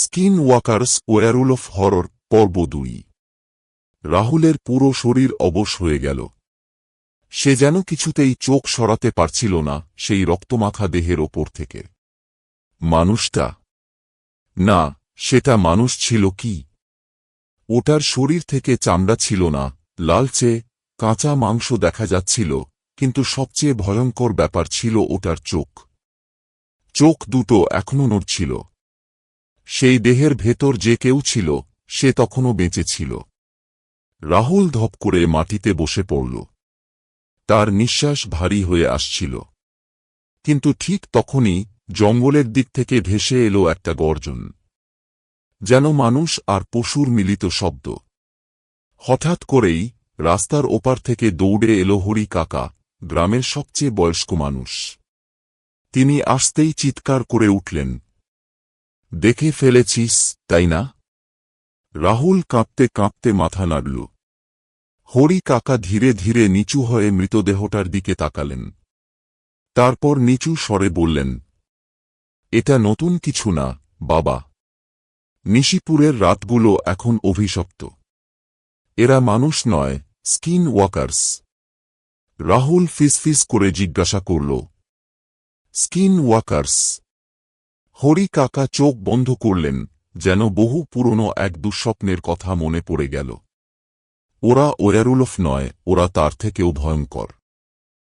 Skin walkers world of horror পর্ব দুই। রাহুলের পুরো শরীর অবশ হয়ে গেল। সে যেন কিছুতেই চোখ সরাতে পারছিল না সেই রক্তমাখা দেহের ওপর থেকে। মানুষটা? না, সেটা মানুষ ছিল কি? ওটার শরীর থেকে চামড়া ছিল না, লালচে, কাঁচা মাংস দেখা যাচ্ছিল, কিন্তু সবচেয়ে ভয়ঙ্কর ব্যাপার ছিল ওটার চোখ। চোখ দুটো এখনও নড়ছিল। সেই দেহের ভেতর যে কেউ ছিল, সে তখনও বেঁচে ছিল। রাহুল ধপ করে মাটিতে বসে পড়ল। তার নিঃশ্বাস ভারী হয়ে আসছিল। কিন্তু ঠিক তখনই জঙ্গলের দিক থেকে ভেসে এলো একটা গর্জন। যেন মানুষ আর পশুর মিলিত শব্দ। হঠাৎ করেই রাস্তার ওপার থেকে দৌড়ে এলো হরি কাকা, গ্রামের সবচেয়ে বয়স্ক মানুষ। তিনি আসতেই চিৎকার করে উঠলেন দেখে ফেলেছিস, তাই না? রাহুল কাঁপতে কাঁপতে মাথা নাড়ল। হরি কাকা ধীরে ধীরে নিচু হয়ে মৃতদেহটার দিকে তাকালেন। তারপর নিচু স্বরে বললেন, এটা নতুন কিছু না, বাবা। নিশিপুরের রাতগুলো এখন অভিশপ্ত। এরা মানুষ নয়, স্কিন ওয়াকার্স। রাহুল ফিসফিস করে জিজ্ঞাসা করল, স্কিন ওয়াকার্স হরি কাকা চোখ বন্ধ করলেন, যেন বহু পুরনো এক দুঃস্বপ্নের কথা মনে পড়ে গেল। ওরা ওয়ারুলফ নয়, ওরা তার থেকেও ভয়ঙ্কর।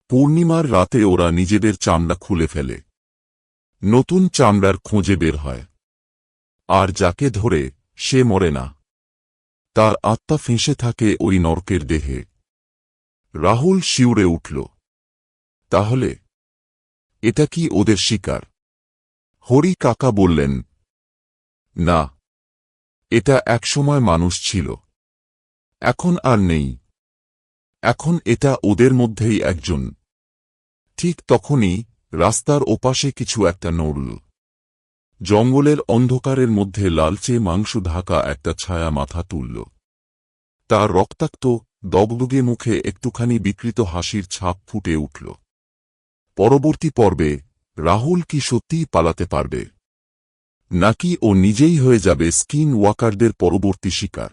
পূর্ণিমার রাতে ওরা নিজেদের চামড়া খুলে ফেলে। নতুন চামড়ার খোঁজে বের হয়। আর যাকে ধরে, সে মরে না। তার আত্মা ফেঁসে থাকে ওই নরকের দেহে। রাহুল শিউরে উঠল। তাহলে, এটা কি ওদের শিকার? হরি কাকা বললেন, না, এটা একসময় মানুষ ছিল। এখন আর নেই। এখন এটা ওদের মধ্যেই একজন। ঠিক তখনই রাস্তার ওপাশে কিছু একটা নড়ল। জঙ্গলের অন্ধকারের মধ্যে লালচে মাংস ঢাকা একটা ছায়া মাথা তুলল। তার রক্তাক্ত, দগদগে মুখে একটুখানি বিকৃত হাসির ছাপ ফুটে উঠল। পরবর্তী পর্বে রাহুল কি সত্যিই পালাতে পারবে? নাকি ও নিজেই হয়ে যাবে স্কিন ওয়াকারদের পরবর্তী শিকার?